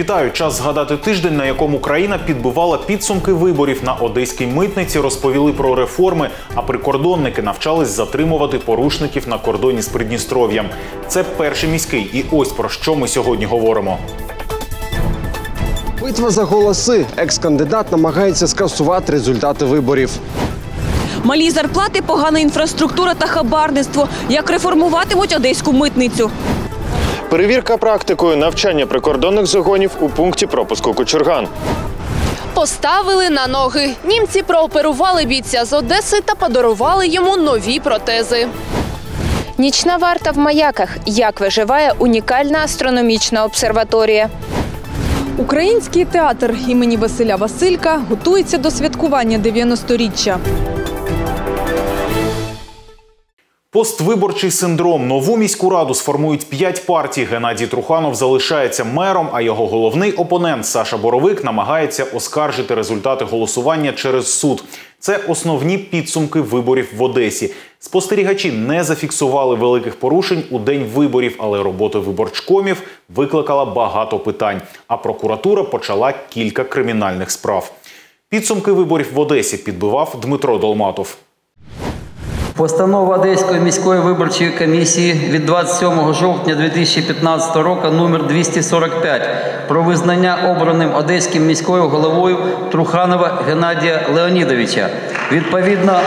Вітаю! Час згадати тиждень, на якому країна підбивала підсумки виборів на одеській митниці, розповіли про реформи, а прикордонники навчались затримувати порушників на кордоні з Придністров'ям. Це перший міський, і ось про що ми сьогодні говоримо. Битва за голоси. Екс-кандидат намагається скасувати результати виборів. Малі зарплати, погана інфраструктура та хабарництво. Як реформуватимуть одеську митницю? Перевірка практикою навчання прикордонних загонів у пункті пропуску Кочурган. Поставили на ноги. Німці прооперували бійця з Одеси та подарували йому нові протези. Нічна варта в маяках. Як виживає унікальна астрономічна обсерваторія. Український театр імені Василя Василька готується до святкування 90-річчя. Поствиборчий синдром. Нову міську раду сформують п'ять партій. Геннадій Труханов залишається мером, а його головний опонент Саша Боровик намагається оскаржити результати голосування через суд. Це основні підсумки виборів в Одесі. Спостерігачі не зафіксували великих порушень у день виборів, але робота виборчкомів викликала багато питань. А прокуратура почала кілька кримінальних справ. Підсумки виборів в Одесі підбивав Дмитро Долматов. Постанова Одеської міської виборчої комісії від 27 жовтня 2015 року номер 245 про визнання обраним одеським міською головою Труханова Геннадія Леонідовича. Відповідно,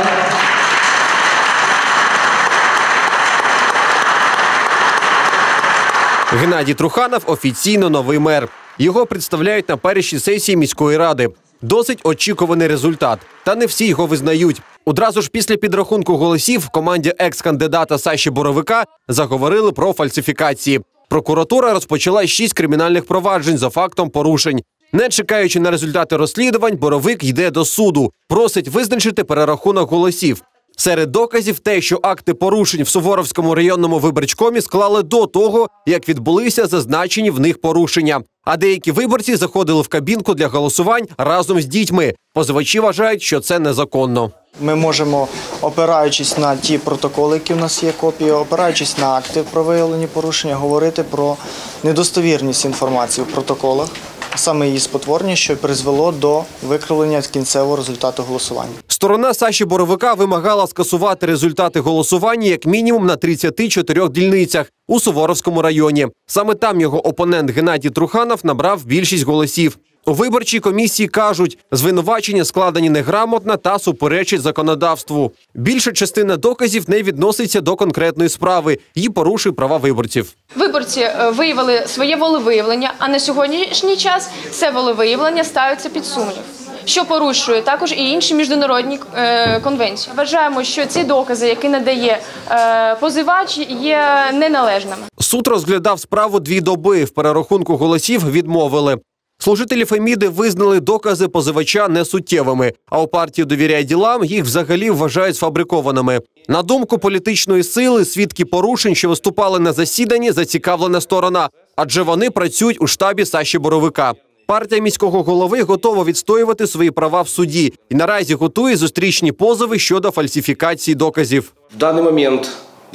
Геннадій Труханов офіційно новий мер. Його представляють на першій сесії міської ради. Досить очікуваний результат. Та не всі його визнають. Одразу ж після підрахунку голосів команді екс-кандидата Саші Боровика заговорили про фальсифікації. Прокуратура розпочала шість кримінальних проваджень за фактом порушень. Не чекаючи на результати розслідувань, Боровик йде до суду, просить визначити перерахунок голосів. Серед доказів те, що акти порушень в Суворовському районному виборчкомі склали до того, як відбулися зазначені в них порушення. А деякі виборці заходили в кабінку для голосувань разом з дітьми. Позивачі вважають, що це незаконно. Ми можемо, опираючись на ті протоколи, які в нас є копії, опираючись на акти про виявлені порушення, говорити про недостовірність інформації в протоколах, а саме її спотворення, що призвело до викривлення кінцевого результату голосування. Сторона Саші Боровика вимагала скасувати результати голосування як мінімум на 34 дільницях у Суворовському районі. Саме там його опонент Геннадій Труханов набрав більшість голосів. У виборчій комісії кажуть, звинувачення складені неграмотно та суперечить законодавству. Більша частина доказів не відноситься до конкретної справи і порушує права виборців. Виборці е, виявили своє волевиявлення, а на сьогоднішній час це волевиявлення ставиться під сумнів. Що порушує також і інші міжнародні е, конвенції. Вважаємо, що ці докази, які надає е, позивач, є неналежними. Суд розглядав справу дві доби. В перерахунку голосів відмовили. Служителі Феміди визнали докази позивача несуттєвими, а у партії довіряє ділам їх взагалі вважають сфабрикованими. На думку політичної сили, свідки порушень, що виступали на засіданні, зацікавлена сторона, адже вони працюють у штабі Саші Боровика. Партія міського голови готова відстоювати свої права в суді і наразі готує зустрічні позови щодо фальсифікації доказів. В данный момент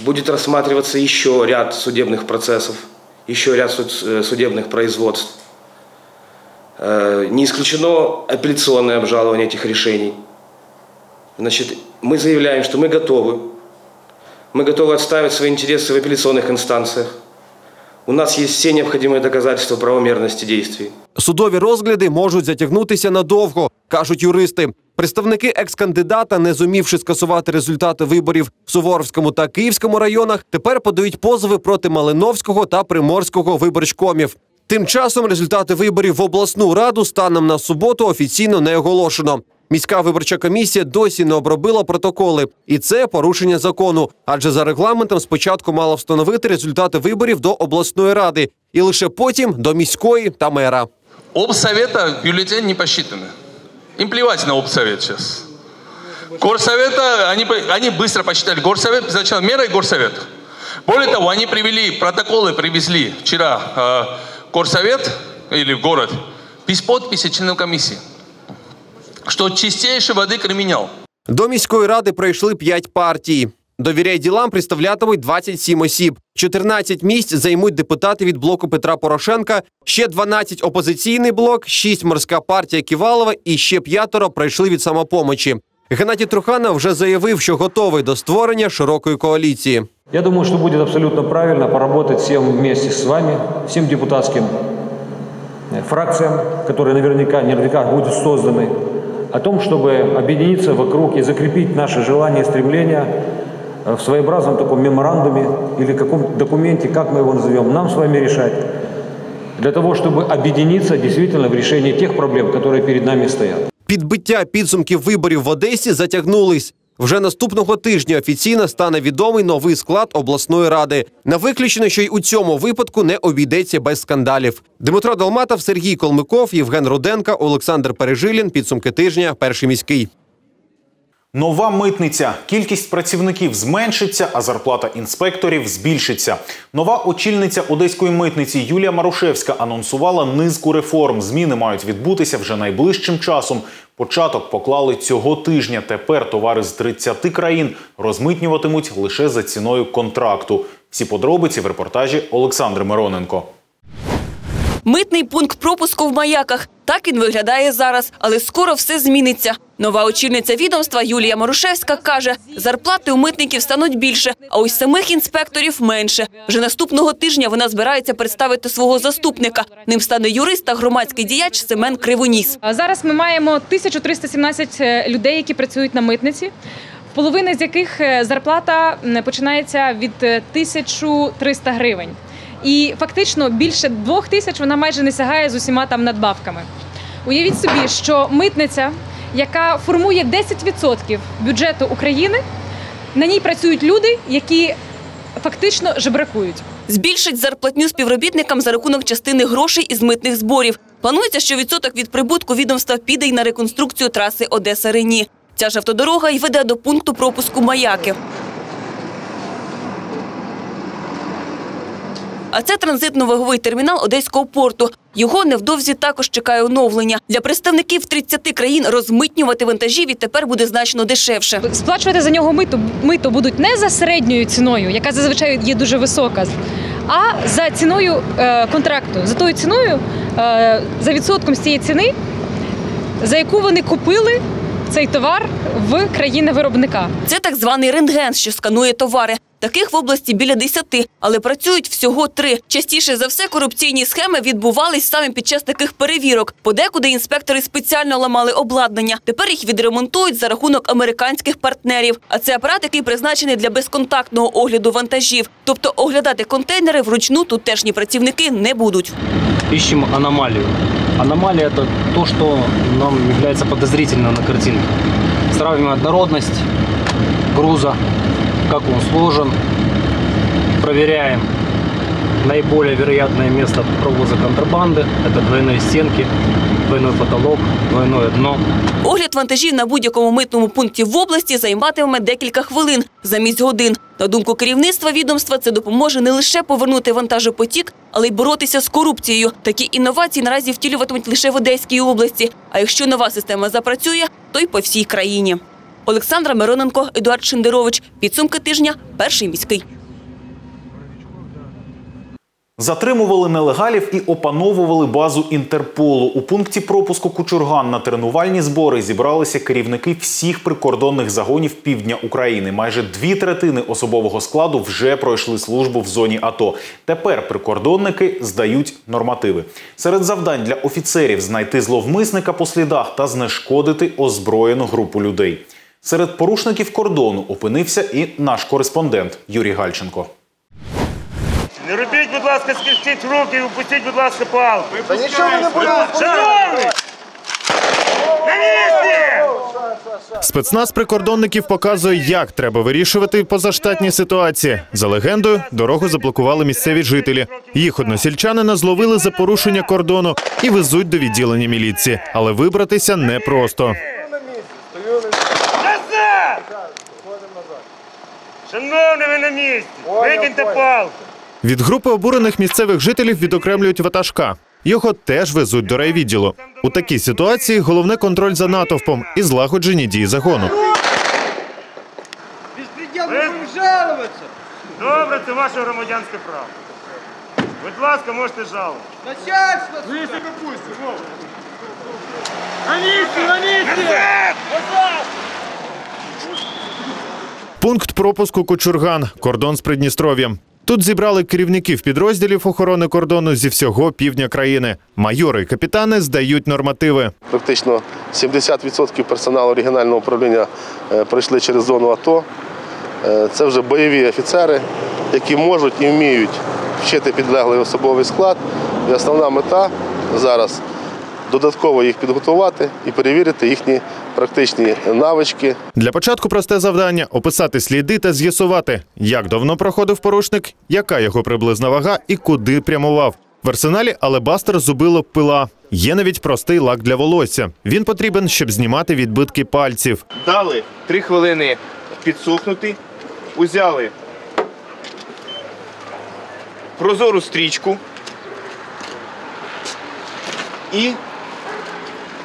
будет рассматриваться еще ряд судебных процессов, еще ряд суд- э, судебных производств. Э, Не исключено апелляционное обжалование этих решений. Значит, мы заявляем, что мы готовы. Мы готовы отставить свои интересы в апелляционных инстанциях. У нас есть все необходимые доказательства правомерности действий. Судові розгляди можуть затягнутися надовго, кажуть юристи. Представники екс-кандидата, не зумівши скасувати результати виборів в Суворовському та Київському районах, тепер подають позови проти Малиновського та Приморського виборчкомів. Тим часом результати виборів в обласну раду станом на суботу офіційно не оголошено. Міська виборча комісія досі не обробила протоколи, і це порушення закону. Адже за регламентом спочатку мала встановити результати виборів до обласної ради, і лише потім до міської та мера. Обсовета бюллетень не посчитаны. Им плевать на обсовет сейчас. Горсовета, они, по- они быстро посчитали. Горсовет, сначала мера и горсовет. Более того, они привели, протоколы привезли вчера э, горсовет или город без подписи членов комиссии. Что чистейшей воды криминал. До міської ради прийшли п'ять партій. Довіряй ділам представлятимуть 27 осіб. 14 місць займуть депутати від блоку Петра Порошенка, ще 12 – опозиційний блок, 6 – морська партія Ківалова і ще п'ятеро пройшли від самопомочі. Геннадій Труханов вже заявив, що готовий до створення широкої коаліції. Я думаю, что будет абсолютно правильно поработать всем вместе с вами, всем депутатским э, фракциям, которые наверняка, наверняка будут созданы, о том, чтобы объединиться вокруг и закрепить наши желания и стремления э, в своеобразном таком меморандуме или каком документе, как мы его назовем, нам с вами решать, для того, чтобы объединиться действительно в решении тех проблем, которые перед нами стоят. Підбиття підсумків виборів в Одесі затягнулись. Вже наступного тижня офіційно стане відомий новий склад обласної ради. Не виключено, що й у цьому випадку не обійдеться без скандалів. Дмитро Долматов, Сергій Колмиков, Євген Руденка, Олександр Пережилін. Підсумки тижня. Перший міський. Нова митниця. Кількість працівників зменшиться, а зарплата інспекторів збільшиться. Нова очільниця одеської митниці Юлія Марушевська анонсувала низку реформ. Зміни мають відбутися вже найближчим часом. Початок поклали цього тижня. Тепер товари з 30 країн розмитнюватимуть лише за ціною контракту. Всі подробиці в репортажі Олександри Мироненко. Митний пункт пропуску в маяках. Так він виглядає зараз, але скоро все зміниться. Нова очільниця відомства Юлія Марушевська каже, зарплати у митників стануть більше, а ось самих інспекторів менше. Вже наступного тижня вона збирається представити свого заступника. Ним стане юрист та громадський діяч Семен Кривоніс. Зараз ми маємо 1317 е, людей, які працюють на митниці. Половина з яких е, зарплата починається від е, 1300 гривень. І фактично більше двох тисяч вона майже не сягає з усіма там надбавками. Уявіть собі, що митниця, яка формує 10% бюджету України, на ній працюють люди, які фактично жебракують. Збільшить зарплатню співробітникам за рахунок частини грошей із митних зборів. Планується, що відсоток від прибутку відомства піде й на реконструкцію траси Одеса-Рені. Ця ж автодорога й веде до пункту пропуску маяки. А це транзитно-ваговий термінал Одеського порту. Його невдовзі також чекає оновлення. Для представників 30 країн розмитнювати вантажі відтепер буде значно дешевше. Сплачувати за нього мито, мито будуть не за середньою ціною, яка зазвичай є дуже висока, а за ціною е, контракту, за тою ціною, е, за відсотком з цієї ціни, за яку вони купили цей товар в країни виробника. Це так званий рентген, що сканує товари. Таких в області біля десяти, але працюють всього три. Частіше за все корупційні схеми відбувались саме під час таких перевірок. Подекуди інспектори спеціально ламали обладнання. Тепер їх відремонтують за рахунок американських партнерів. А це апарат, який призначений для безконтактного огляду вантажів. Тобто оглядати контейнери вручну тутешні працівники не будуть. ищем аномалию. Аномалия – это то, что нам является подозрительно на картинке. Сравниваем однородность груза, как он сложен, проверяем наиболее вероятное место провоза контрабанды. Это двойные стенки, двойной потолок, двойное дно. Огляд вантажів на будь-якому митному пункті в області займатиме декілька хвилин замість годин. На думку керівництва відомства, це допоможе не лише повернути вантажопотік, але й боротися з корупцією. Такі інновації наразі втілюватимуть лише в Одеській області. А якщо нова система запрацює, то й по всій країні. Олександра Мироненко, Едуард Шиндерович. Підсумки тижня. Перший міський. Затримували нелегалів і опановували базу Інтерполу. У пункті пропуску Кучурган на тренувальні збори зібралися керівники всіх прикордонних загонів півдня України. Майже дві третини особового складу вже пройшли службу в зоні АТО. Тепер прикордонники здають нормативи. Серед завдань для офіцерів знайти зловмисника по слідах та знешкодити озброєну групу людей. Серед порушників кордону опинився і наш кореспондент Юрій Гальченко. Не робіть, будь ласка, скрестіть руки і опустіть, будь ласка, палку. Та нічого не буде. Шановний! На місці! Спецназ прикордонників показує, як треба вирішувати позаштатні ситуації. За легендою, дорогу заблокували місцеві жителі. Їх односельчанина зловили за порушення кордону і везуть до відділення міліції. Але вибратися непросто. Назад! Шановний, ви на місці. Викиньте палку. Від групи обурених місцевих жителів відокремлюють ватажка. Його теж везуть до райвідділу. У такій ситуації головне контроль за натовпом і злагоджені дії загону. Добре, це ваше громадянське право. Будь ласка, можете жалувати. Начальство! Ви себе пустите! На місці, на місці! Пункт пропуску Кочурган, кордон з Придністров'ям. Тут зібрали керівників підрозділів охорони кордону зі всього півдня країни. Майори і капітани здають нормативи. Практично 70% персоналу регіонального управління е, пройшли через зону АТО. Е, Це вже бойові офіцери, які можуть і вміють вчити підлеглий особовий склад. І основна мета зараз додатково їх підготувати і перевірити їхні практичні навички. Для початку просте завдання описати сліди та з'ясувати, як давно проходив порушник, яка його приблизна вага і куди прямував. В арсеналі алебастер зубило пила. Є навіть простий лак для волосся. Він потрібен, щоб знімати відбитки пальців. Дали три хвилини підсохнути, узяли прозору стрічку і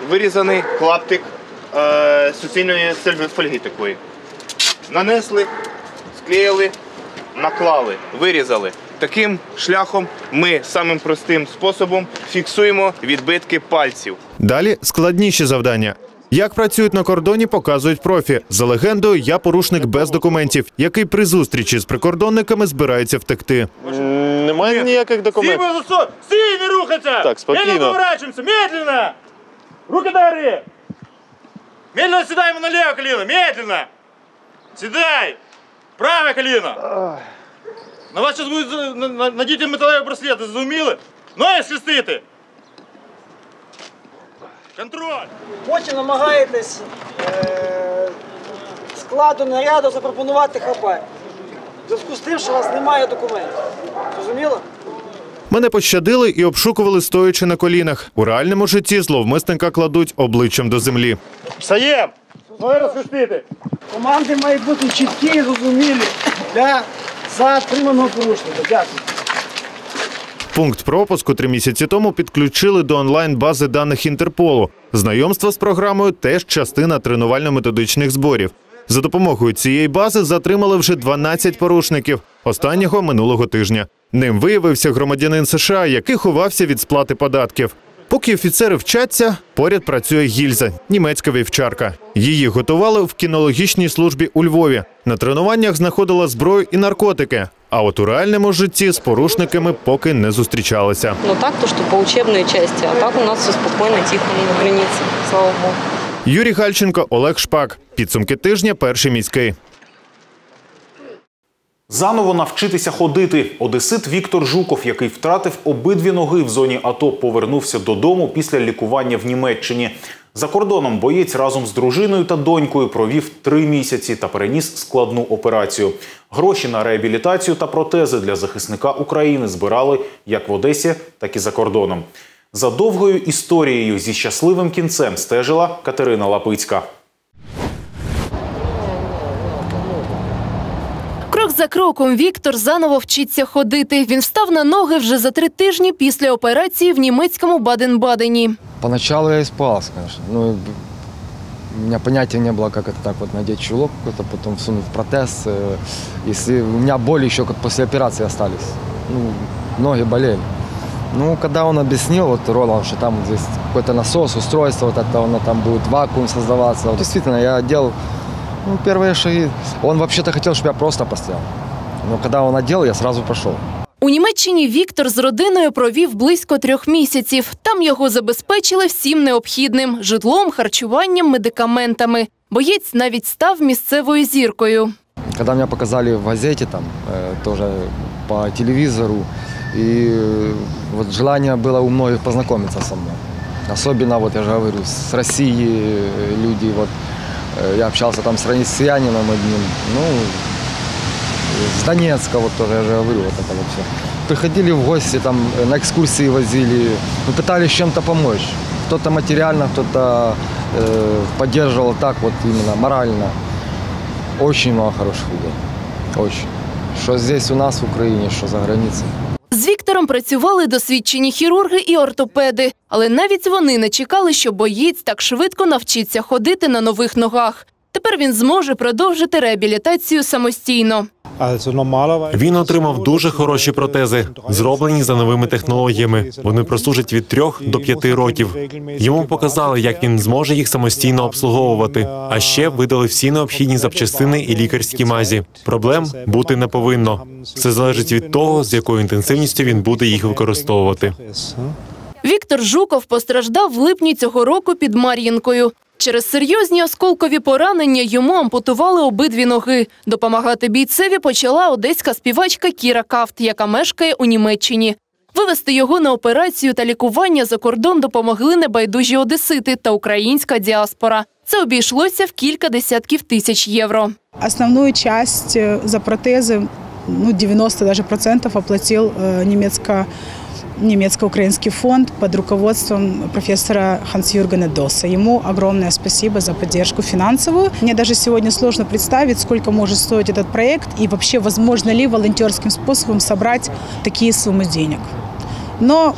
вирізаний клаптик е, суцільної фольги такої. Нанесли, склеїли, наклали, вирізали. Таким шляхом ми самим простим способом фіксуємо відбитки пальців. Далі складніші завдання. Як працюють на кордоні, показують профі. За легендою, я порушник без документів, який при зустрічі з прикордонниками збирається втекти. Немає ніяких документів. Стій, Волосо! Не рухайся! Так, спокійно. Медленно поворачиваемся, медленно! Руки до! Медленно сідаємо на левое колено, медленно! Сідай! Праве колено! На вас зараз на- на- надіти металеві браслети, зрозуміли? Ноги схистити! Контроль! Потім намагаєтесь е, складу наряду запропонувати хабар. В зв'язку з тим, що у вас немає документів. Зрозуміло? Мене пощадили і обшукували стоячи на колінах. У реальному житті зловмисника кладуть обличчям до землі. Встаєм! Ноги розхистити! Команди мають бути чіткі і зрозумілі для затриманого порушника. Дякую. Пункт пропуску три місяці тому підключили до онлайн-бази даних Інтерполу. Знайомство з програмою теж частина тренувально-методичних зборів. За допомогою цієї бази затримали вже 12 порушників. Останнього минулого тижня. Ним виявився громадянин США, який ховався від сплати податків. Поки офіцери вчаться, поряд працює гільза, німецька вівчарка. Її готували в кінологічній службі у Львові. На тренуваннях знаходила зброю і наркотики. А от у реальному житті з порушниками поки не зустрічалися. Но так, то, что по учебной части, а так у нас все спокойно, тихо на границе, слава богу. Юрій Гальченко, Олег Шпак. Підсумки тижня. Перший міський. Заново навчитися ходити. Одесит Віктор Жуков, який втратив обидві ноги в зоні АТО, повернувся додому після лікування в Німеччині. За кордоном боєць разом з дружиною та донькою провів три місяці та переніс складну операцію. Гроші на реабілітацію та протези для захисника України збирали як в Одесі, так і за кордоном. За довгою історією зі щасливим кінцем стежила Катерина Лапицька. за кроком Віктор заново вчиться ходити. Він встав на ноги вже за три тижні після операції в німецькому Баден-Бадені. Поначалу я испугался, конечно. Ну, у меня понятия не было, как это так вот надеть чулок какой-то, потом всунуть протез. э, Если у меня боли еще как после операции остались. Ну, ноги болели. Ну, когда он объяснил, вот Роланд, что там вот здесь какой-то насос, устройство, вот это, оно там будет вакуум создаваться. Вот действительно, я делал ну, первые шаги. Он вообще-то хотел, чтобы я просто постоял. Но когда он одел, я сразу пошел. У Німеччині Віктор з родиною провів близько трьох місяців. Там його забезпечили всім необхідним житлом, харчуванням, медикаментами. Боєць навіть став місцевою зіркою. Когда меня показали в газете, там, э, тоже по телевизору, и э, вот желание было у многих познакомиться со мной. Особенно, вот я же говорю, с России э, люди, вот э, я общался там с россиянином одним, ну, с Донецка, вот тоже, я же говорю, вот это вот все. Приходили в гости, там, э, на экскурсии возили, мы пытались чем-то помочь. Кто-то материально, кто-то э, поддерживал так вот именно морально. Очень много хороших людей. Очень. Что здесь у нас в Украине, что за границей. З Віктором працювали досвідчені хірурги і ортопеди, але навіть вони не чекали, що боєць так швидко навчиться ходити на нових ногах. Тепер він зможе продовжити реабілітацію самостійно. Він отримав дуже хороші протези, зроблені за новими технологіями. Вони прослужать від трьох до п'яти років. Йому показали, як він зможе їх самостійно обслуговувати. А ще видали всі необхідні запчастини і лікарські мазі. Проблем бути не повинно. Все залежить від того, з якою інтенсивністю він буде їх використовувати. Віктор Жуков постраждав в липні цього року під Мар'їнкою. Через серйозні осколкові поранення йому ампутували обидві ноги. Допомагати бійцеві почала одеська співачка Кіра Кафт, яка мешкає у Німеччині. Вивести його на операцію та лікування за кордон допомогли небайдужі одесити та українська діаспора. Це обійшлося в кілька десятків тисяч євро. Основную часть э, за протезы, ну 90 даже процентов оплатил э, немецко немецко-украинский фонд под руководством профессора Ханс-Юргена Доса. Ему огромное спасибо за поддержку финансовую. Мне даже сегодня сложно представить, сколько может стоить этот проект и вообще возможно ли волонтерским способом собрать такие суммы денег. Но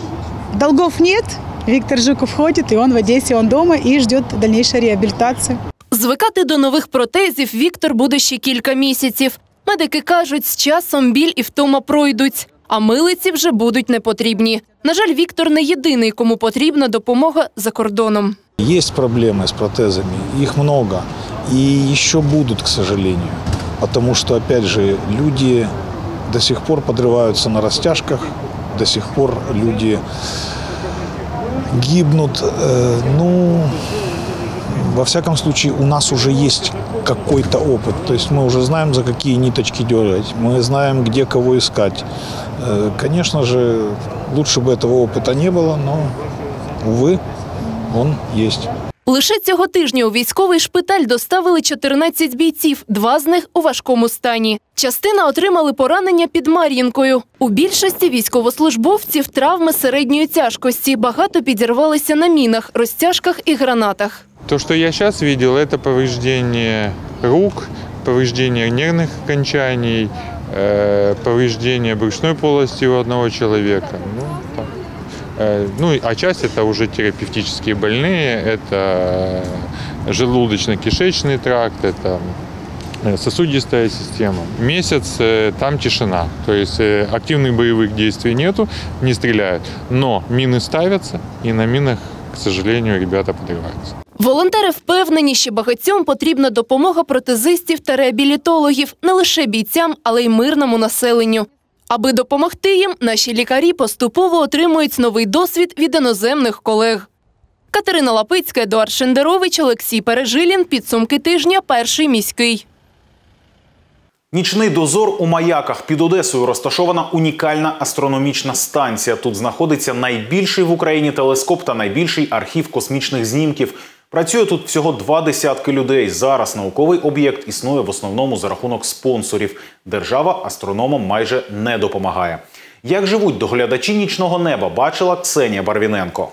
долгов нет. Виктор Жуков ходит, и он в Одессе, он дома и ждет дальнейшей реабилитации. Звикати до нових протезів Віктор буде ще кілька місяців. Медики кажуть, з часом біль і втома пройдуть, а милиці вже будуть не потрібні. На жаль, Віктор не єдиний, кому потрібна допомога за кордоном. Есть проблемы с протезами, их много. И еще будут, к сожалению. Потому что, опять же, люди до сих пор подрываются на растяжках, до сих пор люди гибнут. Э, Ну, во всяком случае, у нас уже есть какой-то опыт. То есть мы уже знаем, за какие ниточки дергать, мы знаем, где кого искать. Э, Конечно же, лучше бы этого опыта не было, но, увы, он есть. Лише цього тижня у військовий шпиталь доставили 14 бійців, два з них у важкому стані. Частина отримали поранення під Мар'їнкою. У більшості військовослужбовців травми середньої тяжкості. Багато підірвалися на мінах, розтяжках і гранатах. То, что я сейчас видел, это повреждение рук, повреждение нервных окончаний, э, повреждение брюшной полости у одного человека. Ну, так. Э, ну, а часть это уже терапевтические больные, это желудочно-кишечный тракт, это э, сосудистая система. Месяц там тишина, то есть активных боевых действий нету, не стреляют, но мины ставятся, и на минах, к сожалению, ребята подрываются. Волонтери впевнені, що багатьом потрібна допомога протезистів та реабілітологів не лише бійцям, але й мирному населенню. Аби допомогти їм, наші лікарі поступово отримують новий досвід від іноземних колег. Катерина Лапицька, Едуард Шендерович, Олексій Пережилін. Підсумки тижня. Перший міський. Нічний дозор у маяках під Одесою розташована унікальна астрономічна станція. Тут знаходиться найбільший в Україні телескоп та найбільший архів космічних знімків. Працює тут всього два десятки людей. Зараз науковий об'єкт існує в основному за рахунок спонсорів. Держава астрономам майже не допомагає. Як живуть доглядачі нічного неба, бачила Ксенія Барвіненко.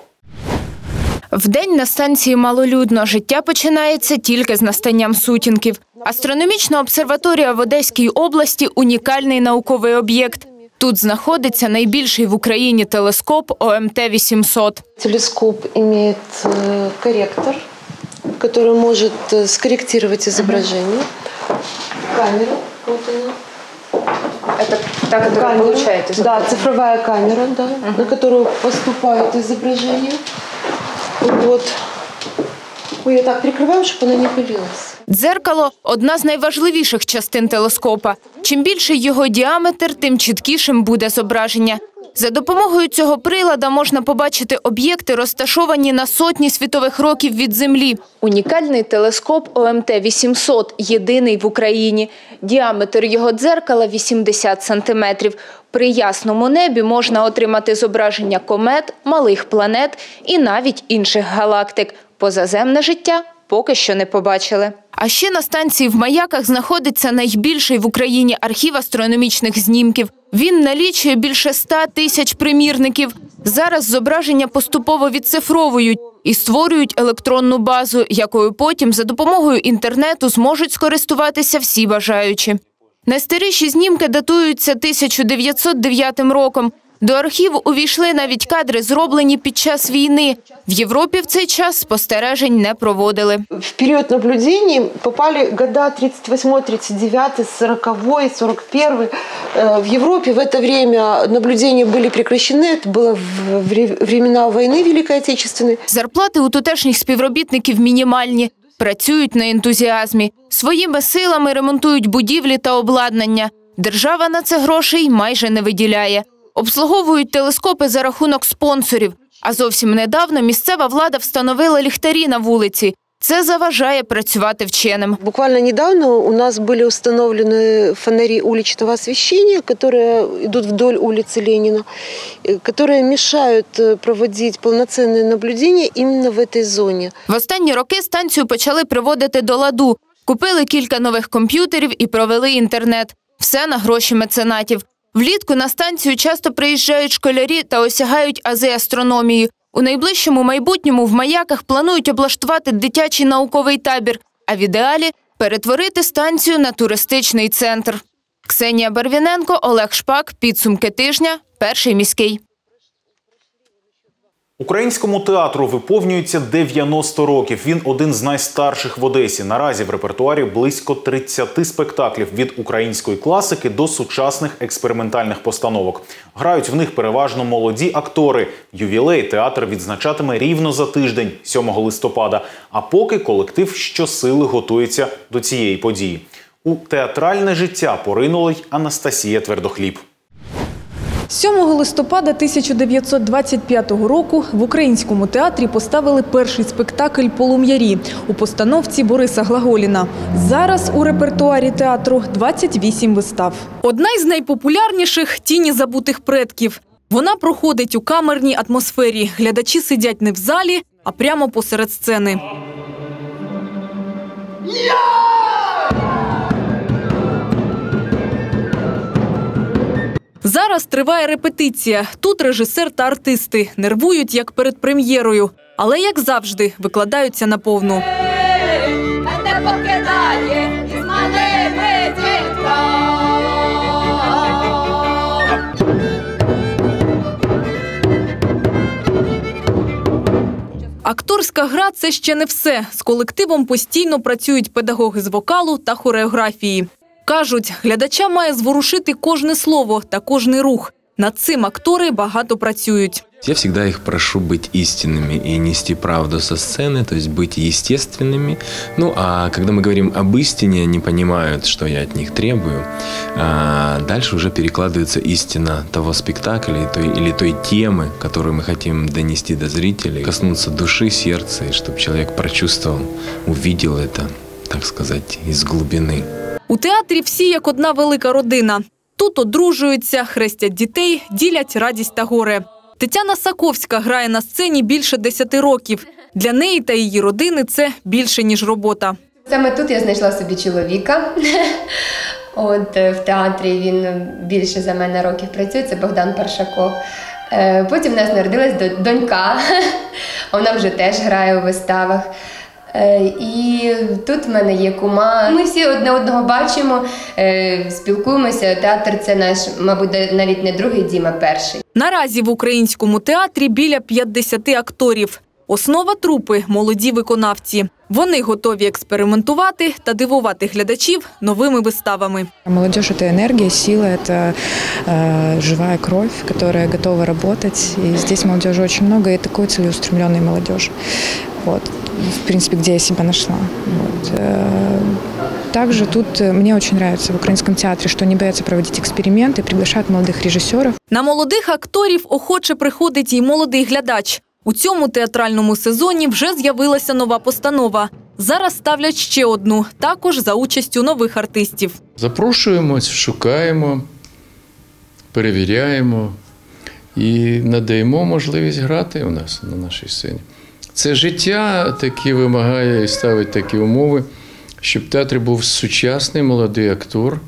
Вдень на станції малолюдно. Життя починається тільки з настанням сутінків. Астрономічна обсерваторія в Одеській області унікальний науковий об'єкт. Тут знаходиться найбільший в Україні телескоп ОМТ-800. Телескоп имеет э, корректор, который может э, скорректировать изображение. Камера, вот она. Это та, Камера, Да, цифровая камера, да, на которую поступают изображения. Вот. Ой, я так прикрываю, чтобы она не пылилась. Дзеркало одна з найважливіших частин телескопа. Чим більший його діаметр, тим чіткішим буде зображення. За допомогою цього прилада можна побачити об'єкти, розташовані на сотні світових років від Землі. Унікальний телескоп ОМТ-800 – єдиний в Україні. Діаметр його дзеркала – 80 сантиметрів. При ясному небі можна отримати зображення комет, малих планет і навіть інших галактик. Позаземне життя поки що не побачили. А ще на станції в Маяках знаходиться найбільший в Україні архів астрономічних знімків. Він налічує більше ста тисяч примірників. Зараз зображення поступово відцифровують і створюють електронну базу, якою потім за допомогою інтернету зможуть скористуватися всі бажаючі. Найстаріші знімки датуються 1909 роком. До архіву увійшли навіть кадри, зроблені під час війни. В Європі в цей час спостережень не проводили. В период наблюдений попали года 38, 39, 40, 41. Э, В Европе в это время наблюдения были прекращены. Это было в вре- времена войны Великой Отечественной. Зарплати у тутешніх співробітників мінімальні. Працюють на ентузіазмі. Своїми силами ремонтують будівлі та обладнання. Держава на це грошей майже не виділяє. Обслуговують телескопи за рахунок спонсорів. А зовсім недавно місцева влада встановила ліхтарі на вулиці. Це заважає працювати вченим. Буквально недавно у нас были установлены фонари уличного освещения, которые идут вдоль улицы Ленина, э, которые мешают э, проводить полноценные наблюдения именно в этой зоне. В останні роки станцію почали приводити до ладу. Купили кілька нових комп'ютерів і провели інтернет. Все на гроші меценатів. Влітку на станцію часто приїжджають школярі та осягають ази астрономії. У найближчому майбутньому в маяках планують облаштувати дитячий науковий табір, а в ідеалі перетворити станцію на туристичний центр. Ксенія Барвіненко, Олег Шпак. Підсумки тижня. Перший міський. Українському театру виповнюється 90 років. Він один з найстарших в Одесі. Наразі в репертуарі близько 30 спектаклів від української класики до сучасних експериментальних постановок. Грають в них переважно молоді актори. Ювілей театр відзначатиме рівно за тиждень, 7 листопада. А поки колектив щосили готується до цієї події. У театральне життя поринула й Анастасія Твердохліб. 7 листопада 1925 року в українському театрі поставили перший спектакль Полум'ярі у постановці Бориса Глаголіна. Зараз у репертуарі театру 28 вистав. Одна із найпопулярніших тіні забутих предків. Вона проходить у камерній атмосфері. Глядачі сидять не в залі, а прямо посеред сцени. Зараз триває репетиція. Тут режисер та артисти нервують як перед прем'єрою, але як завжди викладаються малими дітками. Акторська гра це ще не все. З колективом постійно працюють педагоги з вокалу та хореографії. Кажуть, глядача має зворушити кожне слово та кожний рух. Над цим актори багато працюють. Я всегда их прошу быть истинными и нести правду со сцены, то есть быть естественными. Ну, а когда мы говорим об истине, они понимают, что я от них требую. А дальше уже перекладывается истина того спектакля той, или той темы, которую мы хотим донести до зрителей, коснуться души, сердца, и чтобы человек прочувствовал, увидел это, так сказать, из глубины. У театрі всі як одна велика родина. Тут одружуються, хрестять дітей, ділять радість та горе. Тетяна Саковська грає на сцені більше 10 років. Для неї та її родини це більше ніж робота. Саме тут я знайшла собі чоловіка. От е, в театрі він більше за мене років працює, це Богдан Паршаков. Е, Потім в нас народилась до- донька, вона вже теж грає у виставах. Е, І тут в мене є кума. Ми всі одне одного бачимо, е, спілкуємося. Театр це наш, мабуть, навіть не другий дім, а перший. Наразі в українському театрі біля 50 акторів. Основа трупи молоді виконавці. Вони готові експериментувати та дивувати глядачів новими виставами. Молодежь – это энергия, сила, это э, живая кровь, которая готова работать. И здесь молодежи очень много, и такой целеустремленной молодежи. Вот. В принципе, где я себя нашла. Вот. Э, Также тут э, мне очень нравится в украинском театре, что они боятся проводить эксперименты, приглашают молодых режиссеров. На молодих акторів охоче приходить і молодий глядач. У цьому театральному сезоні вже з'явилася нова постанова. Зараз ставлять ще одну, також за участю нових артистів. Запрошуємо, шукаємо, перевіряємо і надаємо можливість грати у нас на нашій сцені. Це життя таке вимагає і ставить такі умови, щоб в театрі був сучасний молодий актор.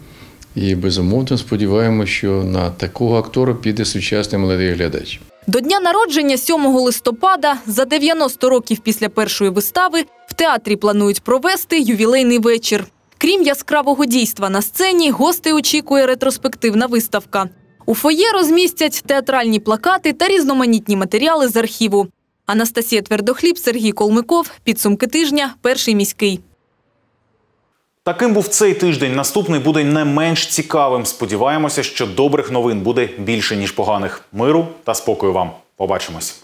І безумовно сподіваємося, що на такого актора піде сучасний молодий глядач. До дня народження 7 листопада, за 90 років після першої вистави, в театрі планують провести ювілейний вечір. Крім яскравого дійства на сцені, гостей очікує ретроспективна виставка. У фоє розмістять театральні плакати та різноманітні матеріали з архіву. Анастасія Твердохліб, Сергій Колмиков. Підсумки тижня. Перший міський. Таким був цей тиждень. Наступний буде не менш цікавим. Сподіваємося, що добрих новин буде більше ніж поганих. Миру та спокою вам. Побачимось.